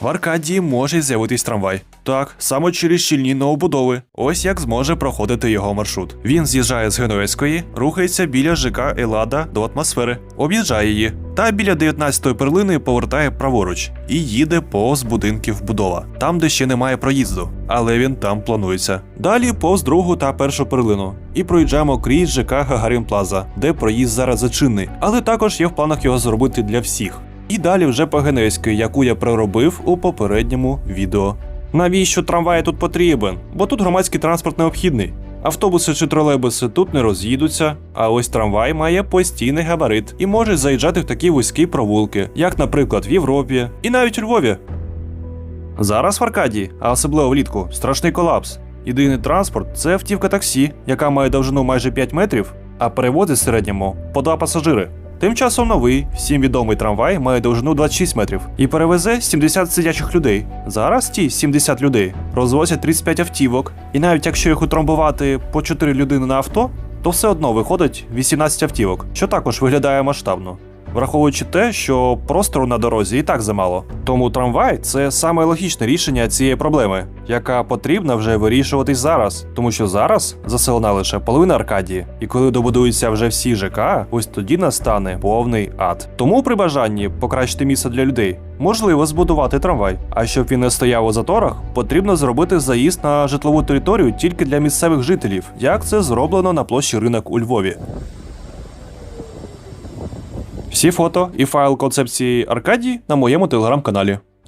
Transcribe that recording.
В Аркадії може з'явитись трамвай. Так, саме через щільні новобудови. Ось як зможе проходити його маршрут. Він з'їжджає з Генуезької, рухається біля ЖК Елада до атмосфери, об'їжджає її. Та біля 19-ї перлини повертає праворуч і їде повз будинків будова, там, де ще немає проїзду, але він там планується. Далі повз другу та першу перлину. І проїжджаємо крізь ЖК Гагарін Плаза, де проїзд зараз зачинний, але також є в планах його зробити для всіх. І далі вже по Генуезькій, яку я проробив у попередньому відео. Навіщо трамвай тут потрібен? Бо тут громадський транспорт необхідний. Автобуси чи тролейбуси тут не роз'їдуться, а ось трамвай має постійний габарит і може заїжджати в такі вузькі провулки, як, наприклад, в Європі і навіть у Львові. Зараз в Аркадії, а особливо влітку, страшний колапс. Єдиний транспорт це автівка таксі, яка має довжину майже 5 метрів, а перевозить в середньому по два пасажири. Тим часом новий, всім відомий трамвай має довжину 26 метрів і перевезе 70 сидячих людей. Зараз ті 70 людей розвозять 35 автівок, і навіть якщо їх утрамбувати по 4 людини на авто, то все одно виходить 18 автівок, що також виглядає масштабно. Враховуючи те, що простору на дорозі і так замало. Тому трамвай це саме логічне рішення цієї проблеми, яка потрібна вже вирішуватись зараз, тому що зараз заселена лише половина Аркадії, і коли добудуються вже всі ЖК, ось тоді настане повний ад. Тому при бажанні покращити місце для людей можливо збудувати трамвай. А щоб він не стояв у заторах, потрібно зробити заїзд на житлову територію тільки для місцевих жителів, як це зроблено на площі ринок у Львові. Всі фото і файл концепції Аркадії на моєму телеграм-каналі.